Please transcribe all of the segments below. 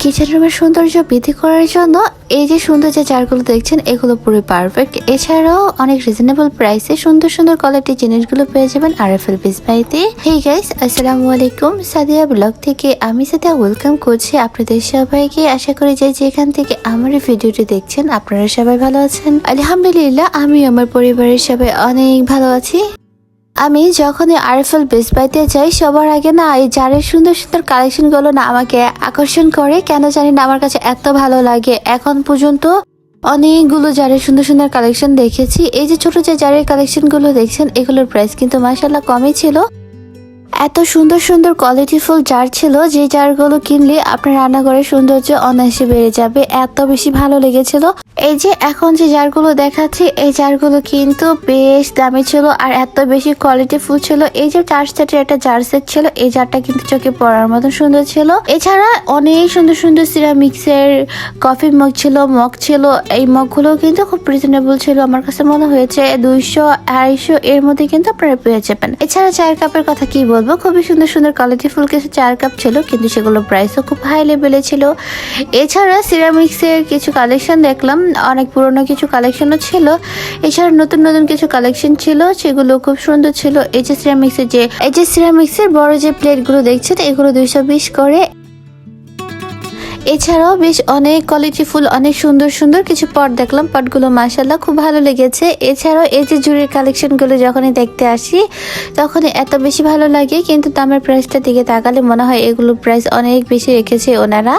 Kitchen রুমের সৌন্দর্য বৃদ্ধি করার জন্য এই যে সুন্দর যে জারগুলো দেখছেন, এগুলো পুরো পারফেক্ট এছাড়াও অনেক রিজনেবল প্রাইসে সুন্দর সুন্দর কোয়ালিটির জিনিসগুলো পেয়ে যাবেন আর এফ এল বাড়িতে হেই গাইস আসসালামু আলাইকুম। সাদিয়া ব্লগ থেকে আমি সাদিয়া ওয়েলকাম করছি আপনাদের সবাইকে। আশা করি যে যেখান থেকে আমার এই ভিডিওটি দেখছেন, আপনারা সবাই ভালো আছেন। আলহামদুলিল্লাহ আমি আমার পরিবারের সবাই অনেক ভালো আছি। আমি যখনই আরএফএল বেস্ট বাইতে যাই, সবার আগে না এই জারের সুন্দর সুন্দর কালেকশনগুলো না আমাকে আকর্ষণ করে। কেন জানি না আমার কাছে এত ভালো লাগে। এখন পর্যন্ত অনেকগুলো জারের সুন্দর সুন্দর কালেকশন দেখেছি। এই যে ছোট যে জারের কালেকশনগুলো দেখছেন, এগুলোর প্রাইস কিন্তু মাসাল্লাহ কমই ছিল। এত সুন্দর সুন্দর কোয়ালিটিফুল জার ছিল, যে জারগুলো কিনলে আপনার রান্নাঘরের সৌন্দর্য অনায়াসে বেড়ে যাবে। এত বেশি ভালো লেগেছিল। এই যে এখন যে জারগুলো দেখাচ্ছি, এই জারগুলো কিন্তু বেশ দামি ছিল আর এত বেশি কোয়ালিটিফুল ছিল। এই যে চার সেটের একটা জার সেট ছিল, এই জারটা কিন্তু চোখে পড়ার মতন সুন্দর ছিল। এছাড়া অনেক সুন্দর সুন্দর সিরামিক্সের কফি মগ ছিল মগ ছিল। এই মগগুলো কিন্তু খুব রিজনেবল ছিল, আমার কাছে মনে হয়েছে। দুইশো আড়াইশো এর মধ্যে কিন্তু আপনারা পেয়ে যাবেন। এছাড়া চায়ের কাপের কথা কি বলব, খুবই সুন্দর সুন্দর কোয়ালিটিফুল কিছু চার কাপ ছিল, কিন্তু সেগুলো প্রাইসও খুব হাই লেভেলে ছিল। এছাড়া সিরামিক্সের কিছু কালেকশন দেখলাম, অনেক পুরনো কিছু কালেকশনও ছিল। এছাড়া নতুন নতুন কিছু কালেকশন ছিল সেগুলো খুব সুন্দর ছিল। এই যে সিরামিক্সের যে এই যে সিরামিক্সের বড় যে প্লেটগুলো দেখছেন, এগুলো দুইশো বিশ করে। এছাড়াও বেশ অনেক কোয়ালিটি ফুল, অনেক সুন্দর সুন্দর কিছু পট দেখলাম। পটগুলো মাসাল্লাহ খুব ভালো লেগেছে। এছাড়াও এই যে জুড়ির কালেকশনগুলো যখনই দেখতে আসি, তখনই এত বেশি ভালো লাগে, কিন্তু দামের প্রাইসটা দিকে তাকালে মনে হয় এগুলোর প্রাইস অনেক বেশি রেখেছে ওনারা।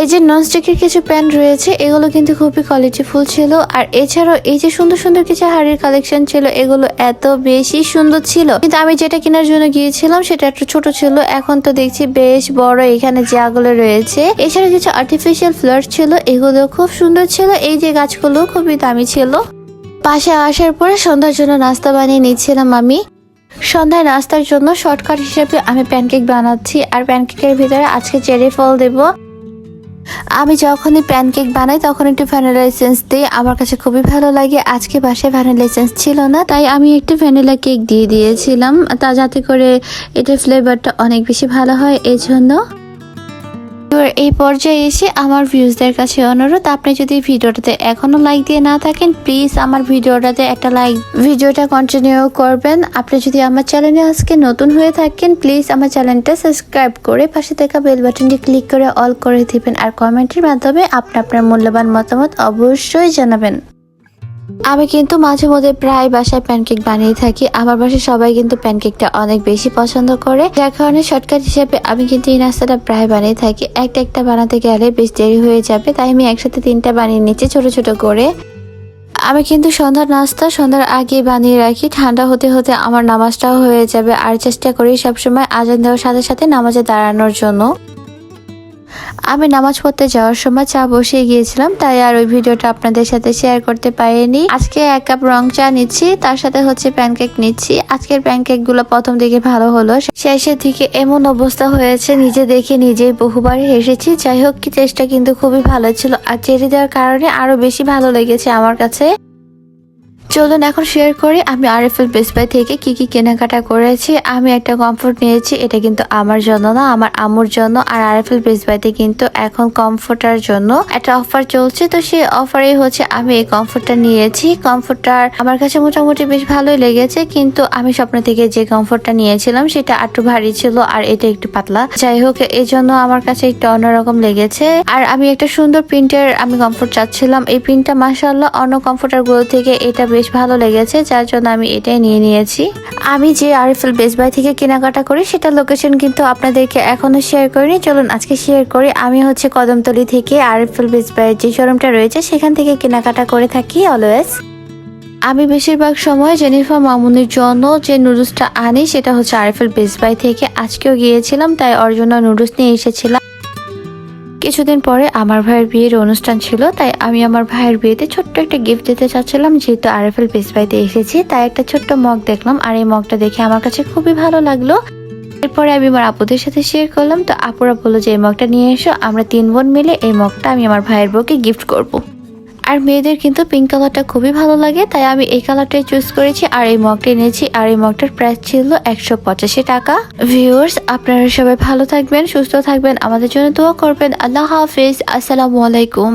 এই যে ননস্টিকের কিছু প্যান্ট রয়েছে, এগুলো কিন্তু খুবই কোয়ালিটি ফুল ছিল। আর এছাড়াও এই যে সুন্দর সুন্দর কিছু হাড়ির কালেকশন ছিল, এগুলো এত বেশি সুন্দর ছিল। কিন্তু আমি যেটা কেনার জন্য গিয়েছিলাম, সেটা একটু ছোট ছিল। এখন তো দেখছি বেশ বড় এখানে জাগুলো রয়েছে। এছাড়া কিছু আর্টিফিশিয়াল ফ্লাওয়ার ছিল, এগুলো খুব সুন্দর ছিল। এই যে গাছগুলো খুবই দামি ছিল। পাশে আসার পরে সন্ধ্যার জন্য নাস্তা বানিয়ে নিচ্ছিলাম আমি। সন্ধ্যায় নাস্তার জন্য শর্টকাট হিসেবে আমি প্যানকেক বানাচ্ছি। আর প্যানকেকের ভিতরে আজকে চেরি ফল দেবো। আমি যখনই প্যানকেক বানাই তখন একটু ভ্যানিলা এসেন্স দিই। আমার কাছে খুবই ভালো লাগে। আজকে বাসায় ভ্যানিলা এসেন্স ছিল না, তাই আমি একটু ভ্যানিলা কেক দিয়ে দিয়েছিলাম। তা যাতে করে এটার ফ্লেভারটা অনেক বেশি ভালো হয় এই জন্য এই পর্যায়ে এসে আমার ভিউজদের কাছে অনুরোধ, আপনি যদি ভিডিওটাতে এখনও লাইক দিয়ে না থাকেন প্লিজ আমার ভিডিওটাতে একটা লাইক ভিডিওটা কন্টিনিউ করবেন। আপনি যদি আমার চ্যানেলে আজকে নতুন হয়ে থাকেন প্লিজ আমার চ্যানেলটা সাবস্ক্রাইব করে পাশে থাকা বেল বাটনটি ক্লিক করে অল করে দিবেন। আর কমেন্টের মাধ্যমে আপনি আপনার মূল্যবান মতামত অবশ্যই জানাবেন। আমি কিন্তু মাঝে মধ্যে প্রায় বাসায় প্যানকেক বানিয়ে থাকি। আমার বাসায় সবাই কিন্তু প্যানকেকটা অনেক বেশি পছন্দ করে। যার কারণে শর্টকাট হিসেবে আমি কিন্তু এই নাস্তাটা প্রায় বানিয়ে থাকি। একটা একটা বানাতে গেলে বেশ দেরি হয়ে যাবে, তাই আমি একসাথে তিনটা বানিয়ে নিচ্ছি ছোট ছোট করে। আমি কিন্তু সন্ধ্যার নাস্তা সন্ধ্যার আগে বানিয়ে রাখি। ঠান্ডা হতে হতে আমার নামাজটাও হয়ে যাবে। আর চেষ্টা করি সবসময় আজান দেওয়ার সাথে সাথে নামাজে দাঁড়ানোর জন্য। আমি নামাজ পড়তে যাওয়ার সময় চা বসিয়ে গিয়েছিলাম, তাই আর ওই ভিডিওটা আপনাদের সাথে শেয়ার করতে পারিনি। আজকে এক কাপ রং চা নিচ্ছি, তার সাথে হচ্ছে প্যানকেক নিচ্ছি। আজকের প্যানকেকগুলো প্রথম দিকে ভালো হলো, শেষের দিকে এমন অবস্থা হয়েছে, নিজে দেখে নিজেই বহুবার হেসেছি। যাই হোক, কি টেস্টটা কিন্তু খুবই ভালো ছিল, আর চেরি দেওয়ার কারণে আরও বেশি ভালো লেগেছে আমার কাছে। চলুন এখন শেয়ার করি, আমি আরএফএল বেস্ট বাই থেকে কি কি কেনাকাটা করেছি, আমি একটা কমফোর্ট নিয়েছি, এটা কিন্তু আমার জন্য না, আমার আম্মুর জন্য, আর আরএফএল বেস্ট বাইতে কিন্তু এখন কমফোর্টার জন্য একটা অফার চলছে। তো সেই অফারে হচ্ছে, আমি এই কমফোর্টটা নিয়েছি। কমফোর্টার আমার কাছে মোটামুটি বেশ ভালোই লেগেছে, কিন্তু আমি স্বপ্ন থেকে যে কমফোর্টটা নিয়েছিলাম, সেটা একটু ভারী ছিল, আর এটা একটু পাতলা। যাই হোক, এই জন্য আমার কাছে একটু অন্যরকম লেগেছে। আর আমি একটা সুন্দর প্রিন্টের আমি কমফোর্ট চাচ্ছিলাম, এই প্রিন্টটা মাসাল্লাহ অন্য কমফোর্টারগুলো থেকে এটা বেশ ভালো লেগেছে, যার জন্য আমি এটাই নিয়ে নিয়েছি। আমি যে আরএফএল বেস্ট বাই থেকে কেনাকাটা করি, সেটা লোকেশন কিন্তু আপনাদেরকে এখনও শেয়ার করিনি। চলুন আজকে শেয়ার করি। আমি হচ্ছে কদমতলি থেকে আরএফএল বেস্ট বাইয়ের যে শোরুমটা রয়েছে, সেখান থেকে কেনাকাটা করে থাকি অলওয়েজ আমি বেশিরভাগ সময় জেনিফার মামুনির জন্য যে নুডলসটা আনি, সেটা হচ্ছে আরএফএল বেস্ট বাই থেকে। আজকেও গিয়েছিলাম, তাই ওর জন্য নুডলস নিয়ে এসেছিলাম। কিছুদিন পরে আমার ভাইয়ের বিয়ের অনুষ্ঠান ছিল, তাই আমি আমার ভাইয়ের বিয়েতে ছোট্ট একটা গিফট দিতে চাচ্ছিলাম, যেহেতু আরএফএল বেস বাইতে এসেছি, তাই একটা ছোট্ট মগ দেখলাম, আর এই মগটা দেখে আমার কাছে খুবই ভালো লাগল এরপরে আমি আমার আপুদের সাথে শেয়ার করলাম, তো আপুরা বলল যে, এই মগটা নিয়ে এসো, আমরা তিন বোন মিলে এই মগটা আমি আমার ভাইয়ের বউকে গিফট করব। আর মেয়েদের কিন্তু পিঙ্ক কালারটা খুবই ভালো লাগে, তাই আমি এই কালারটাই চুজ করেছি আর এই মগটা নিয়েছি আর এই মগটার প্রাইস ছিল একশো পঁচাশি টাকা। ভিউয়ার্স আপনারা সবাই ভালো থাকবেন, সুস্থ থাকবেন, আমাদের জন্য দোয়া করবেন। আল্লাহ হাফিজ, আসসালামু আলাইকুম।